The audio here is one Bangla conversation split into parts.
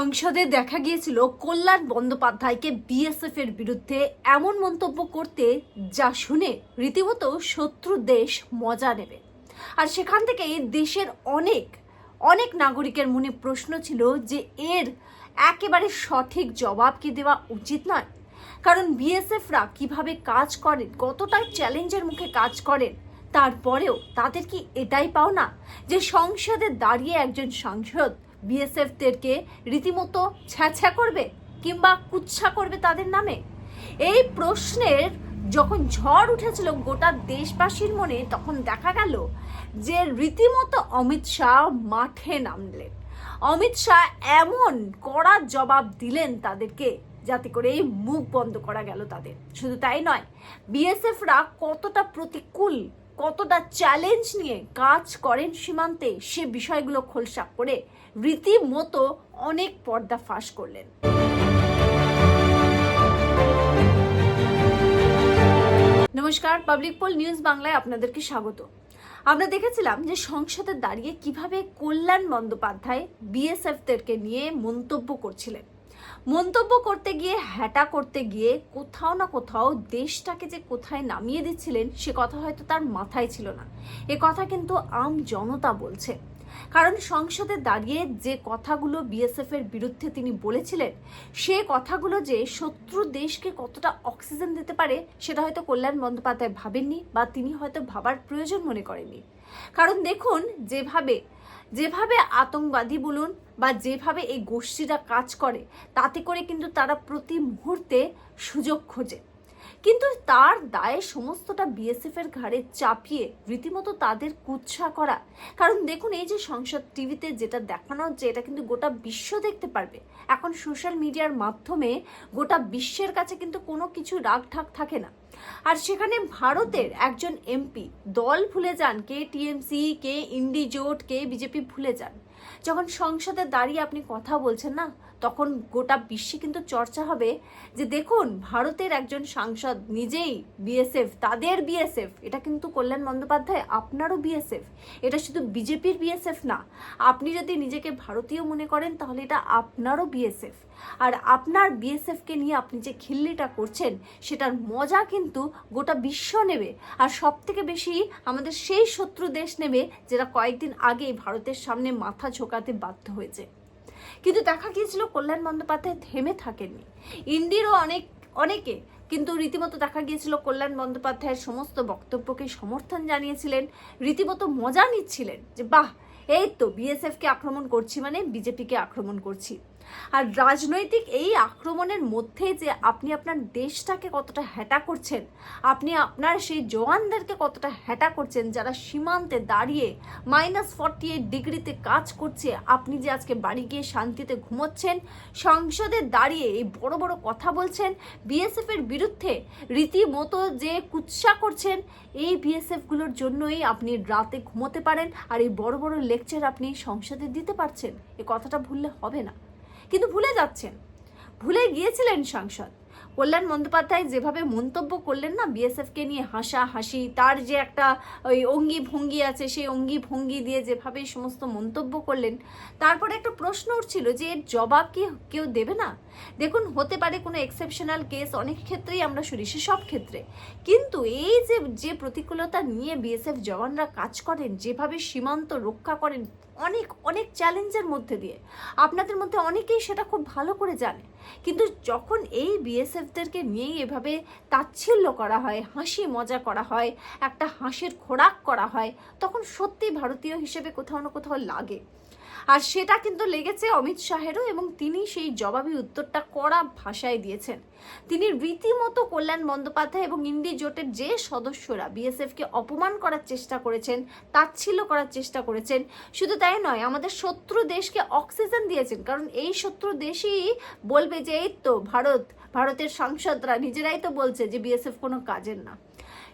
সংসদে দেখা গিয়েছিল কল্যাণ বন্দ্যোপাধ্যায়কে বিএসএফ এর বিরুদ্ধে এমন মন্তব্য করতে যা শুনে রীতিমতো শত্রু দেশ মজা নেবে। আর সেখান থেকে দেশের অনেক অনেক নাগরিকের মনে প্রশ্ন ছিল যে এর একেবারে সঠিক জবাব কি দেওয়া উচিত নয়? কারণ বিএসএফরা কীভাবে কাজ করেন কতটা চ্যালেঞ্জের মুখে কাজ করেন, তারপরেও তাদের কি এটাই পাও না যে সংসদে দাঁড়িয়ে একজন সাংসদ বিএসএফদেরকে রীতিমতো ছ্যাঁছ্যা করবে কিংবা কুচ্ছা করবে তাদের নামে? এই প্রশ্নের যখন ঝড় উঠেছিল গোটা দেশবাসীর মনে, তখন দেখা গেল যে রীতিমতো অমিত শাহ মাঠে নামলেন। অমিত শাহ এমন কড়া জবাব দিলেন তাদেরকে, যাতে করে এই মুখ বন্ধ করা গেল তাদের। শুধু তাই নয় বিএসএফরা কতটা প্রতিকূল কতটা চ্যালেঞ্জ নিয়ে কাজ করেন সীমান্তে, সে বিষয়গুলো খোলসা করে রীতিমতো অনেক পর্দা ফাঁস করলেন। নমস্কার পাবলিক পোল নিউজ বাংলায় আপনাদেরকে স্বাগত। আমরা দেখেছিলাম যে সংসদে দাঁড়িয়ে কীভাবে কল্যাণ বন্দ্যোপাধ্যায় বিএসএফদেরকে নিয়ে মন্তব্য করছিলেন। মন্তব্য করতে গিয়ে, হ্যাটা করতে গিয়ে কোথাও না কোথাও দেশটাকে যে কোথায় নামিয়ে দিচ্ছিলেন, সে কথা হয়তো তার মাথায় ছিল না। এ কথা কিন্তু আম জনতা বলছে। কারণ সংসদে দাঁড়িয়ে যে কথাগুলো বিএসএফ এর বিরুদ্ধে তিনি বলেছিলেন, সে কথাগুলো যে শত্রু দেশকে কতটা অক্সিজেন দিতে পারে, সেটা হয়তো কল্যাণ বন্দ্যোপাধ্যায় ভাবেননি বা তিনি হয়তো ভাবার প্রয়োজন মনে করেননি। কারণ দেখুন, যেভাবে যেভাবে আতঙ্কবাদী বলুন বা যেভাবে এই গোষ্ঠীরা কাজ করে, তাতে করে কিন্তু তারা প্রতি মুহূর্তে সুযোগ খোঁজে। কিন্তু তার দায়ে সমস্তটা বিএসএফ এর ঘাড়ে চাপিয়ে রীতিমতো তাদের কুৎসা করা। কারণ দেখুন, এই যে সংসদ টিভিতে যেটা দেখানো হচ্ছে, এটা কিন্তু গোটা বিশ্ব দেখতে পারবে। এখন সোশ্যাল মিডিয়ার মাধ্যমে গোটা বিশ্বের কাছে কিন্তু কোনো কিছু রাগ ঠাক থাকে না। আর সেখানে ভারতের একজন এমপি, দল ভুলে যান, কে টিএমসি, কে ইন্ডিজোট, কে বিজেপি ভুলে যান। যখন সংসদে দাঁড়িয়ে আপনি কথা বলছেন না তখন গোটা বিশ্বে কিন্তু চর্চা হবে যে দেখুন, ভারতের একজন সাংসদ নিজেই বিএসএফ, তাদের বিএসএফ, এটা কিন্তু কল্যাণ বন্দ্যোপাধ্যায়, আপনারও বিএসএফ। এটা শুধু বিজেপির বিএসএফ না, আপনি যদি নিজেকে ভারতীয় মনে করেন, তাহলে এটা আপনারও বিএসএফ। আর আপনার বিএসএফকে নিয়ে আপনি যে খিল্লিটা করছেন, সেটার মজা কিন্তু গোটা বিশ্ব নেবে। আর সব থেকে বেশি আমাদের সেই শত্রু দেশ নেবে, যেটা কয়েকদিন আগেই ভারতের সামনে মাথা ঝোকাতে বাধ্য হয়েছে। কিন্তু দেখা গিয়েছিল কল্যাণ বন্দ্যোপাধ্যায় থেমে থাকেননি। ইন্দিরও অনেক, অনেকে কিন্তু রীতিমতো দেখা গিয়েছিল কল্যাণ বন্দ্যোপাধ্যায়ের সমস্ত বক্তব্যকে সমর্থন জানিয়েছিলেন, রীতিমতো মজা নিচ্ছিলেন যে, বাহ, এই তো বিএসএফকে আক্রমণ করছি মানে বিজেপিকে আক্রমণ করছি। আর রাজনৈতিক এই আক্রমণের মধ্যে যে আপনি আপনার দেশটাকে কতটা হ্যাটা করছেন, আপনি আপনার সেই জওয়ানদেরকে কতটা হ্যাটা করছেন যারা সীমান্তে দাঁড়িয়ে মাইনাস ফর্টি এইট ডিগ্রিতে কাজ করছে, আপনি যে আজকে বাড়ি গিয়ে শান্তিতে ঘুমোচ্ছেন, সংসদে দাঁড়িয়ে এই বড় বড় কথা বলছেন বিএসএফ এর বিরুদ্ধে রীতিমতো যে কুৎসা করছেন, এই বিএসএফগুলোর জন্যই আপনি রাতে ঘুমোতে পারেন আর এই বড় বড় লেকচার আপনি সংসদে দিতে পারছেন, এ কথাটা ভুললে হবে না। কিন্তু ভুলে যাচ্ছেন। ভুলে গিয়েছিলেন সাংসদ। কল্যাণ বন্দ্যোপাধ্যায় যেভাবে মন্তব্য করলেন না, বিএসএফকে নিয়ে হাসা হাসি তার যে একটা ওই অঙ্গি ভঙ্গি আছে, সেই অঙ্গি ভঙ্গি দিয়ে যেভাবে সমস্ত মন্তব্য করলেন, তারপরে একটা প্রশ্ন উঠছিল যে এর জবাব কি কেউ দেবে না? দেখুন, হতে পারে কোনো এক্সেপশনাল কেস অনেক ক্ষেত্রেই আমরা শুনি, সে সব ক্ষেত্রে। কিন্তু এই যে যে প্রতিকূলতা নিয়ে বিএসএফ জওয়ানরা কাজ করেন, যেভাবে সীমান্ত রক্ষা করেন অনেক অনেক চ্যালেঞ্জের মধ্যে দিয়ে। আপনাদের মধ্যে অনেকেই সেটা খুব ভালো করে জানে। কিন্তু যখন এই বিএসএফদেরকে নিয়েই এভাবে তাচ্ছিল্য করা হয়, হাসি মজা করা হয়, একটা হাসির খোরাক করা হয়, তখন সত্যি ভারতীয় হিসেবে কোথাও না কোথাও লাগে। আর সেটা কিন্তু লেগেছে অমিত শাহেরও এবং তিনি সেই জবাবি উত্তরটা কড়া ভাষায় দিয়েছেন। তিনি রীতিমতো কল্যাণ বন্দ্যোপাধ্যায় এবং ইন্ডি জোটের যে সদস্যরা বিএসএফকে অপমান করার চেষ্টা করেছেন, তাচ্ছিল্য করার চেষ্টা করেছেন, শুধু তাই নয়, আমাদের শত্রু দেশকে অক্সিজেন দিয়েছেন। কারণ এই শত্রু দেশই বলবে যে, এই তো ভারত, ভারতের সাংসদরা নিজেরাই তো বলছে যে, বিএসএফ কোনো কাজের না।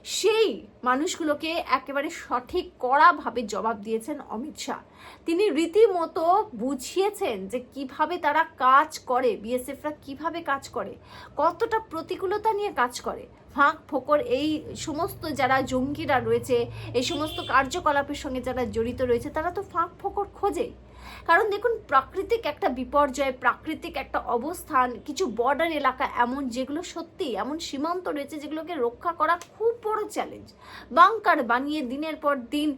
সেই মানুষগুলোকে একেবারে সঠিক কড়াভাবে জবাব দিয়েছেন অমিত শাহ। তিনি রীতিমতো বুঝিয়েছেন যে কীভাবে তারা কাজ করে বিএসএফরা কীভাবে কাজ করে, কতটা প্রতিকূলতা নিয়ে কাজ করে। ফাঁক ফোকর, এই সমস্ত যারা জঙ্গিরা রয়েছে, এই সমস্ত কার্যকলাপের সঙ্গে যারা জড়িত রয়েছে, তারা তো ফাঁক ফোকর খোঁজে। কারণ দেখুন, প্রাকৃতিক একটা বিপর্যয়, প্রাকৃতিক একটা অবস্থান, কিছু বর্ডার এলাকা এমন যেগুলো সত্যি এমন সীমান্ত রয়েছে যেগুলোকে রক্ষা করা খুব বড় চ্যালেঞ্জ বাংকার বানিয়ে দিনের পর দিন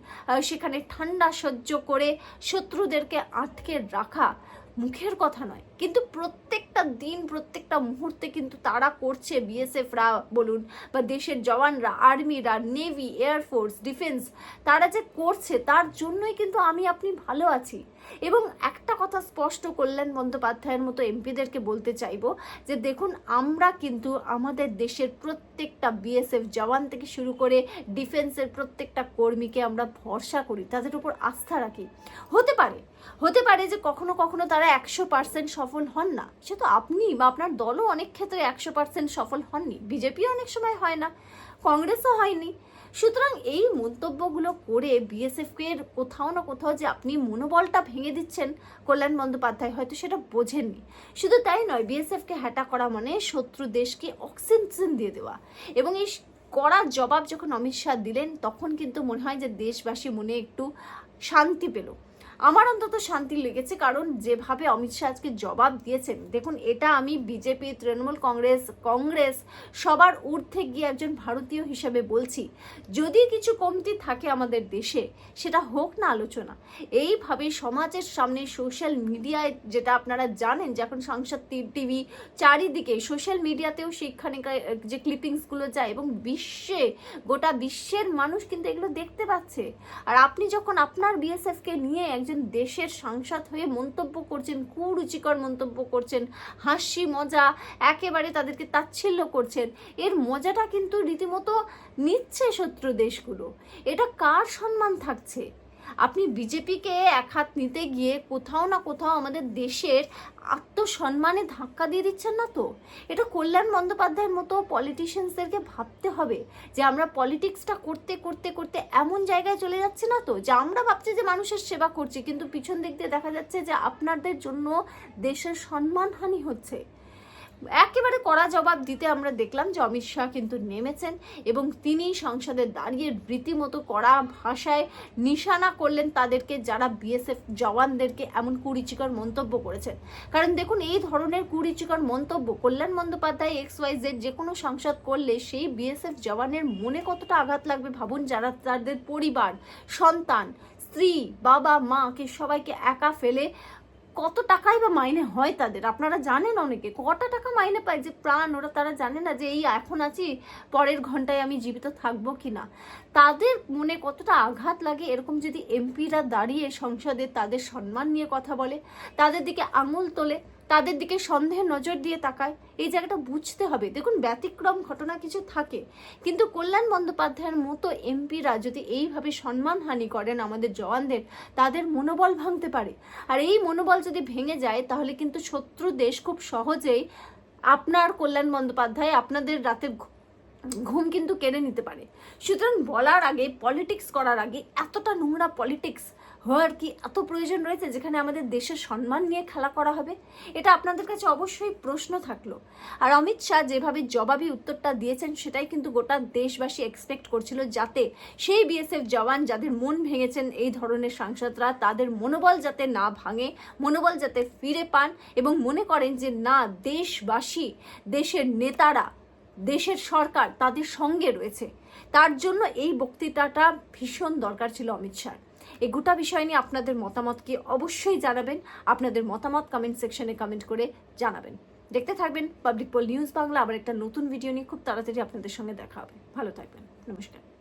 সেখানে ঠান্ডা সহ্য করে শত্রুদেরকে আটকে রাখা মুখের কথা নয়, কিন্তু প্রত্যেকটা দিন, প্রত্যেকটা মুহূর্তে কিন্তু তারা করছে বিএসএফরা বলুন বা দেশের জওয়ানরা, আর্মিরা, নেভি এয়ারফোর্স ডিফেন্স, তারা যে করছে তার জন্যই কিন্তু আমি আপনি ভালো আছি। এবং একটা কথা স্পষ্ট কল্যাণ বন্দ্যোপাধ্যায়ের মতো এমপিদেরকে বলতে চাইব যে দেখুন, আমরা কিন্তু আমাদের দেশের প্রত্যেকটা বিএসএফ জওয়ান থেকে শুরু করে ডিফেন্সের প্রত্যেকটা কর্মীকে আমরা ভরসা করি, তাদের উপর আস্থা রাখি। হতে পারে হতে পারে যে কখনো কখনো তারা একশো পার্সেন্ট সফল হন না, সে তো আপনি বা আপনার দলও অনেক ক্ষেত্রে একশো পার্সেন্ট সফল হননি বিজেপি অনেক সময় হয় না, কংগ্রেসও হয়নি। সুতরাং এই মন্তব্যগুলো করে বিএসএফকে কোথাও না কোথাও যে আপনি মনোবলটা ভেঙে দিচ্ছেন কল্যাণ বন্দ্যোপাধ্যায়, হয়তো সেটা বোঝেননি। শুধু তাই নয় বিএসএফকে হ্যাটা করা মানে শত্রু দেশকে অক্সিজেন দিয়ে দেওয়া। এবং এই কড়া জবাব যখন অমিত শাহ দিলেন, তখন কিন্তু মনে হয় যে দেশবাসী মনে একটু শান্তি পেল। আমার অন্তত শান্তি লেগেছে, কারণ যেভাবে অমিত শাহ আজকে জবাব দিয়েছেন, দেখুন এটা আমি বিজেপি, তৃণমূল কংগ্রেস কংগ্রেস সবার ঊর্ধ্বে গিয়ে একজন ভারতীয় হিসেবে বলছি, যদি কিছু কমতি থাকে আমাদের দেশে, সেটা হোক না আলোচনা। এইভাবে সমাজের সামনে সোশ্যাল মিডিয়ায় যেটা আপনারা জানেন যে এখন সংসদ টিভি চারিদিকে সোশ্যাল মিডিয়াতেও সেখানে যে ক্লিপিংসগুলো যায় এবং বিশ্বে, গোটা বিশ্বের মানুষ কিন্তু এগুলো দেখতে পাচ্ছে। আর আপনি যখন আপনার বিএসএফকে নিয়ে একজন দেশের সাংসদ হয়ে মন্তব্য করছেন, কুরুচিকর মন্তব্য করছেন, হাসি, মজা একেবারে তাদেরকে তাচ্ছিল্য করছেন। এর মজাটা কিন্তু রীতিমতো নিচ্ছে শত্রু দেশগুলো। এটা কার সম্মান থাকছে? আপনি বিজেপিকে এক হাত নিতে গিয়ে কোথাও না কোথাও আমাদের দেশের আত্মসম্মানে ধাক্কা দিয়ে দিচ্ছেন না তো? এটা কল্যাণ বন্দ্যোপাধ্যায়ের মতো পলিটিশিয়ানসদেরকে ভাবতে হবে যে আমরা পলিটিক্সটা করতে করতে করতে এমন জায়গায় চলে যাচ্ছে না তো? যে আমরা ভাবছি যে মানুষের সেবা করছি, কিন্তু পিছন দিক দিয়ে দেখা যাচ্ছে যে আপনাদের জন্য দেশের সম্মানহানি হচ্ছে। একেবারে কড়া জবাব দিতে আমরা দেখলাম যে অমিত শাহ কিন্তু নেমেছেন এবং তিনি সংসদে দাঁড়িয়ে রীতিমতো কড়া ভাষায় নিশানা করলেন তাদেরকে যারা বিএসএফ জওয়ানদেরকে এমন কুরুচিকর মন্তব্য করেছেন। কারণ দেখুন, এই ধরনের কুরুচিকর মন্তব্য Kalyan Bandyopadhyay, X Y Z যে কোনো সংসদ করলে সেই বিএসএফ জওয়ানের মনে কতটা আঘাত লাগবে ভাবুন যারা তাদের পরিবার, সন্তান, স্ত্রী, বাবা মাকে সবাইকে একা ফেলে কত টাকাই বা মাইনে হয় তাদের? আপনারা জানেন অনেকে। কটা টাকা মাইনে পায় যে প্রাণ? ওরা তারা জানে না যে এই এখন আছি, পরের ঘন্টায় আমি জীবিত থাকব কি না তাদের মনে কতটা আঘাত লাগে? এরকম যদি এমপিরা দাঁড়িয়ে সংসদে তাদের সম্মান নিয়ে কথা বলে, তাদের দিকে আঙুল তোলে তাদের দিকে সন্দেহের নজর দিয়ে তাকায়। এই জায়গাটা বুঝতে হবে। দেখুন, ব্যতিক্রম ঘটনা কিছু থাকে। কিন্তু কল্যাণ বন্দ্যোপাধ্যায়ের মতো এমপিরা যদি এইভাবে সম্মানহানি করেন আমাদের জওয়ানদের, তাদের মনোবল ভাঙতে পারে। আর এই মনোবল যদি ভেঙে যায়, তাহলে কিন্তু শত্রু দেশ খুব সহজেই আপনার কল্যাণ বন্দ্যোপাধ্যায় আপনাদের রাতের ঘু- ঘুম কিন্তু কেড়ে নিতে পারে। সুতরাং বলার আগে পলিটিক্স করার আগে এতটা নোংরা পলিটিক্স হওয়ার কি এত প্রয়োজন রয়েছে যেখানে আমাদের দেশের সম্মান নিয়ে খেলা করা হবে? এটা আপনাদের কাছে অবশ্যই প্রশ্ন থাকল। আর অমিত শাহ যেভাবে জবাবি উত্তরটা দিয়েছেন, সেটাই কিন্তু গোটা দেশবাসী এক্সপেক্ট করছিল যাতে সেই বিএসএফ জওয়ান যাদের মন ভেঙেছেন এই ধরনের সাংসদরা, তাদের মনোবল যাতে না ভাঙে, মনোবল যাতে ফিরে পান এবং মনে করেন যে, না, দেশবাসী, দেশের নেতারা দেশের সরকার তাদের সঙ্গে রয়েছে। তার জন্য এই বক্তৃতাটা ভীষণ দরকার ছিল অমিত শাহ এই গোটা বিষয় নিয়ে আপনাদের মতামতকে অবশ্যই জানাবেন। আপনাদের মতামত কমেন্ট সেকশনে কমেন্ট করে জানাবেন। দেখতে থাকবেন পাবলিক পোল নিউজ বাংলা আবার একটা নতুন ভিডিও নিয়ে খুব তাড়াতাড়ি আপনাদের সঙ্গে দেখা হবে। ভালো থাকবেন। নমস্কার।